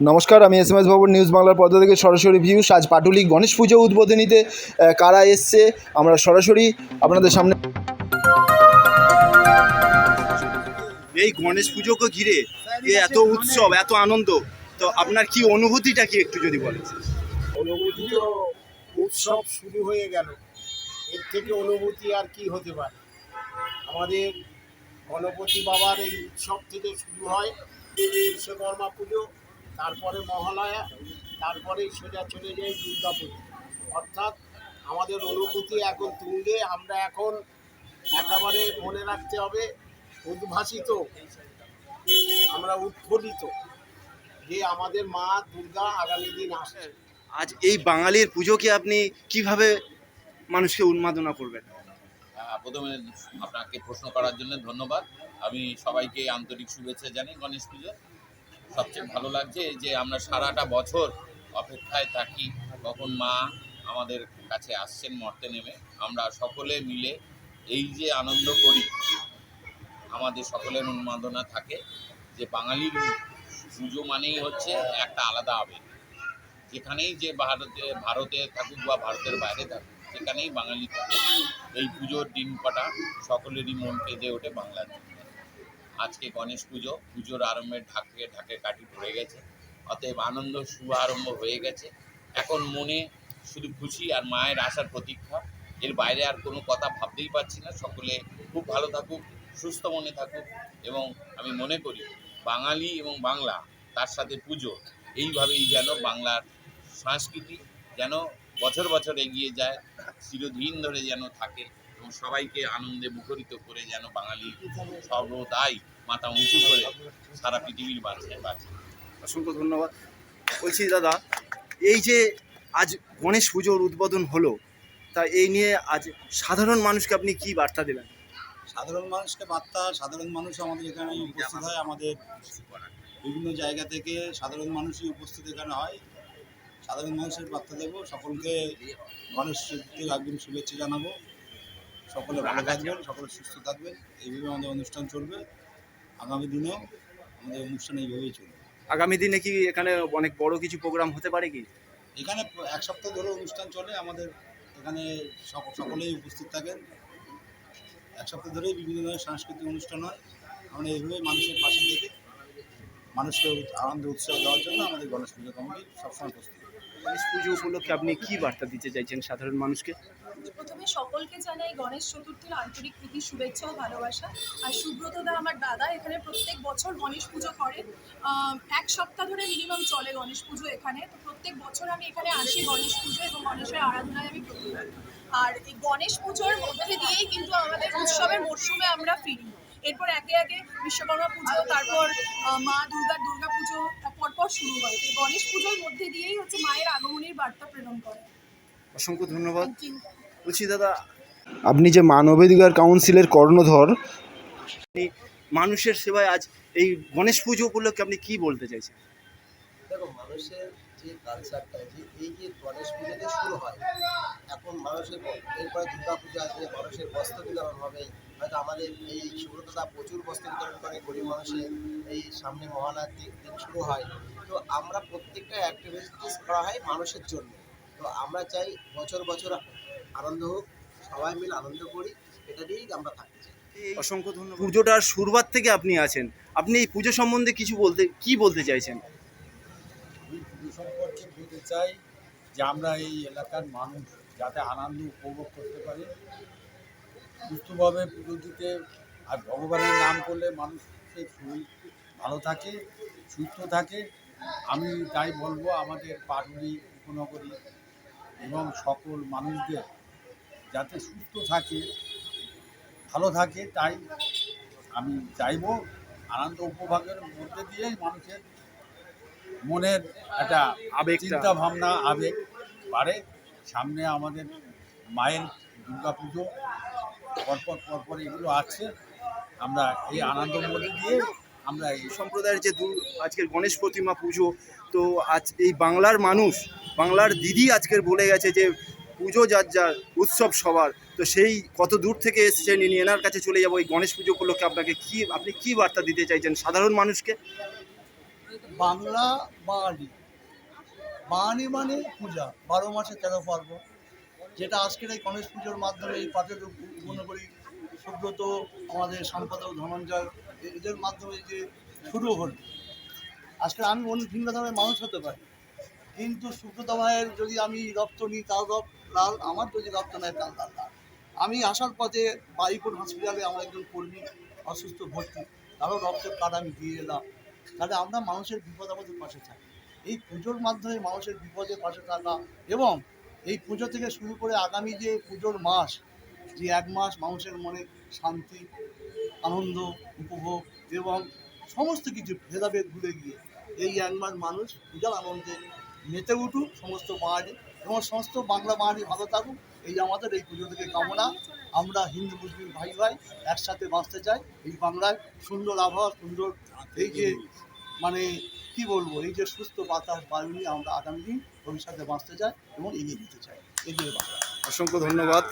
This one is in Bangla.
নমস্কার আমি এস এম এস ভবন নিউজ বাংলার পর্দা থেকে সরাসরি ভিউস। আজ পাটুলি গণেশ পুজো উদ্বোধনীতে কারা এসছে? আমরা সরাসরি আপনাদের সামনে এই গণেশ পুজোকে ঘিরে এত উৎসব এত আনন্দ তো আপনার কি অনুভূতিটা কি একটু যদি বলেন? অনুভূতি তো উৎসব শুরু হয়ে গেল। এর থেকে অনুভূতি আর কি হতে পারে? আমাদের গণপতি বাবার এই উৎসব থেকে শুরু হয় বিশ্বকর্মা পুজো। তারপরে মহালয়া তারপরে সেটা চলে যায় দুর্গা পুজো অর্থাৎ আমাদের অনুভূতি এখন তুঙ্গে আমরা এখন একেবারে মনে রাখতে হবে উদ্ভাসিত আমরা উৎফুল্লিত যে আমাদের মা দুর্গা আগামী দিন আসছে। আজ এই বাঙালির পুজোকে আপনি কীভাবে মানুষকে উন্মাদনা করবেন? প্রথমে আপনাকে প্রশ্ন করার জন্য ধন্যবাদ। আমি সবাইকে আন্তরিক শুভেচ্ছা জানাই গণেশ পুজো সবচেয়ে ভালো লাগছে যে আমরা সারাটা বছর অপেক্ষায় থাকি, কখন মা আমাদের কাছে আসছেন মর্তে নেমে, আমরা সকলে মিলে এই যে আনন্দ করি, আমাদের সকলের উন্মাদনা থাকে যে বাঙালির পুজো মানেই হচ্ছে একটা আলাদা আবেগ। যেখানেই যে ভারতে ভারতে থাকুক বা ভারতের বাইরে থাকুক সেখানেই বাঙালি থাকে, এই পুজোর দিন কটা সকলেরই মন কেঁদে ওঠে জন্য আজকে গণেশ পুজো, পুজোর আরম্ভের ঢাকে ঢাকে কাঠি পড়ে গেছে। অতএব আনন্দ, শুভ আরম্ভ হয়ে গেছে। এখন মনে শুধু খুশি আর মায়ের আসার প্রতীক্ষা। এর বাইরে আর কোনো কথা ভাবতেই পারছি না। সকলে খুব ভালো থাকুক, সুস্থ মনে থাকুক এবং আমি মনে করি বাঙালি এবং বাংলা তার সাথে পুজো, এইভাবেই যেন বাংলার সংস্কৃতি যেন বছর বছর এগিয়ে যায়, চিরদিন ধরে যেন থাকে। এবং সবাইকে আনন্দে মুখরিত করে যেন বাঙালি সর্বদাই মাথা উঁচু করে সারা পৃথিবীর বাঁচে। অসংখ্য ধন্যবাদ। বলছি দাদা এই যে আজ গণেশ পুজোর উদ্বোধন হলো তা এই নিয়ে আজ সাধারণ মানুষকে আপনি কি বার্তা দেবেন সাধারণ মানুষকে বার্তা সাধারণ মানুষ আমাদের এখানে উপস্থিত হয় আমাদের বিভিন্ন জায়গা থেকে সাধারণ মানুষই উপস্থিত এখানে হয়। সাধারণ মানুষের বার্তা দেবো সকলকে গণেশ চতুর্থীর একদিন শুভেচ্ছা জানাব। সকলে ভালো থাকবেন সকলে সুস্থ থাকবেন। এইভাবে আমাদের অনুষ্ঠান চলবে। আগামী দিনেও আমাদের অনুষ্ঠান এইভাবেই চলবে। আগামী দিনে কি এখানে অনেক বড় কিছু প্রোগ্রাম হতে পারে কি? এখানে এক সপ্তাহ ধরে অনুষ্ঠান চলে আমাদের এখানে সক- সকলেই উপস্থিত থাকেন। এক সপ্তাহ ধরেই বিভিন্ন ধরনের সাংস্কৃতিক অনুষ্ঠান হয়। আমরা এইভাবে মানুষের পাশে থেকে মানুষকে আনন্দ উৎসাহ দেওয়ার জন্য আমাদের গণেশ পুজো কমিটি সবসময় প্রস্তুত। গণেশ পুজো উপলক্ষে আপনি কি বার্তা দিতে চাইছেন সাধারণ মানুষকে? প্রথমে সকলকে জানাই গণেশ চতুর্থীর আন্তরিক প্রীতি, শুভেচ্ছা ও ভালোবাসা। আর সুব্রত দা আমার দাদা, এখানে প্রত্যেক বছর গণেশ পুজো করে। এক সপ্তাহ ধরে মিনিমাম চলে গণেশ পুজো এখানে। তো প্রত্যেক বছর আমি এখানে আসি গণেশ পুজো এবং গণেশের আরাধনায় আমি আর এই গণেশ পুজোর মধ্যে দিয়েই কিন্তু আমাদের উৎসবের মরশুমে আমরা ফিরি। এরপর একে একে বিশ্বকর্মা পুজো, তারপর মা দুর্গার দুর্গা পুজো পরপর শুরু হয়। এই গণেশ পুজোর মধ্যে দিয়েই হচ্ছে মায়ের আগমনের বার্তা প্রেরণ করে। অসংখ্য ধন্যবাদ। বলছি দাদা আপনি যে মানবাধিকার কাউন্সিলের কর্ণধর আপনি মানুষের সেবায় আজ এই গণেশ পুজো উপলক্ষে আপনি কি বলতে চাইছেন? দেখো মানুষের যে কালচারটা যে এই যে গণেশ পুজোতে শুরু হয় এখন মানুষের এরপরে দুর্গা পুজো আসবে মানুষের বস্ত্র বিতরণ হবে হয়তো আমাদের এই সুব্রতদা প্রচুর বস্ত্র বিতরণ করে গরিব মানুষের এই সামনে মহালয়ার দিন দিন শুরু হয়। তো আমরা প্রত্যেকটা অ্যাক্টিভিটিস করা হয় মানুষের জন্য। তো আমরা চাই বছর বছর আনন্দ হোক সবাই মিলে আনন্দ করি এটা দিয়েই আমরা থাকতে চাই অসংখ্য ধন্যবাদ। পুজোটার শুরুয়াত থেকে আপনি আছেন। আপনি এই পুজো সম্বন্ধে কিছু বলতে কি বলতে চাইছেন? আমি পুজো সম্পর্কে বলতে চাই যে আমরা এই এলাকার মানুষ যাতে আনন্দ উপভোগ করতে পারি। সুস্থভাবে পুজো দিতে আর ভগবানের নাম করলে মানুষের শরীর ভালো থাকে সুস্থ থাকে। আমি তাই বলব আমাদের পাটুলি উপনগরী এবং সকল মানুষদের যাতে সুস্থ থাকে ভালো থাকে তাই আমি চাইব। আনন্দ উপভোগের মধ্যে দিয়েই মানুষের মনের একটা আবেগ চিন্তা ভাবনা আবেগ বাড়ে। সামনে আমাদের মায়ের দুর্গা পুজো পরপর পরপর এগুলো আছে। আমরা এই আনন্দের মধ্যে দিয়ে আমরা এই সম্প্রদায়ের যে দু আজকের গণেশ প্রতিমা পুজো, তো আজ এই বাংলার মানুষ, বাংলার দিদি আজকের বলে গেছে যে পুজো যার যার, উৎসব সবার। তো সেই কত দূর থেকে এসেছেন, ইনি এনার কাছে চলে যাব, এই গণেশ পুজো উপলক্ষে আপনাকে কি, আপনি কি বার্তা দিতে চাইছেন সাধারণ মানুষকে? বাংলা বাঙালি বাঙালি মানে পূজা, বারো মাসে তেরো পার্বণ। যেটা আজকের এই গণেশ পুজোর মাধ্যমে এই পাঠের মনে করি, সুব্রত, আমাদের সম্পাদক ধনঞ্জয় এদের মাধ্যমে যে শুরু হল। আজকে আমি অন্য ভিন্ন ধরনের মানুষ হতে পারি। কিন্তু সুব্রত ভাইয়ের যদি আমি রক্ত নিই তার রক্ত লাল, আমার যদি রক্ত নেয় তার লাল লাল। আমি আসার পথে বাইকুল হসপিটালে আমার একজন কর্মী অসুস্থ ভর্তি, তারও রক্তের কার্ড আমি দিয়ে এলাম। তাহলে আমরা মানুষের বিপদ আপদের পাশে থাকি। এই পুজোর মাধ্যমে মানুষের বিপদের পাশে থাকা এবং এই পুজো থেকে শুরু করে আগামী যে পুজোর মাস, যে এক মাস মানুষের মনে শান্তি, আনন্দ, উপভোগ এবং সমস্ত কিছু ভেদাভেদ ভুলে গিয়ে এই এক মাস মানুষ পূজার আনন্দে মেতে উঠুক, সমস্ত বাঙালি এবং সমস্ত বাংলা বাঙালি ভালো থাকুক। এই আমাদের এই পুজো থেকে কামনা, আমরা হিন্দু, মুসলিম ভাই ভাই একসাথে বাঁচতে চাই এই বাংলায়। সুন্দর আবহাওয়া, সুন্দর এই যে মানে কি বলব এই যে সুস্থ বাতাস বায়ু নিয়ে আমরা আগামী দিন ভবিষ্যতে বাঁচতে চাই এবং এগিয়ে নিতে চাই। এগিয়ে বাংলা অসংখ্য ধন্যবাদ।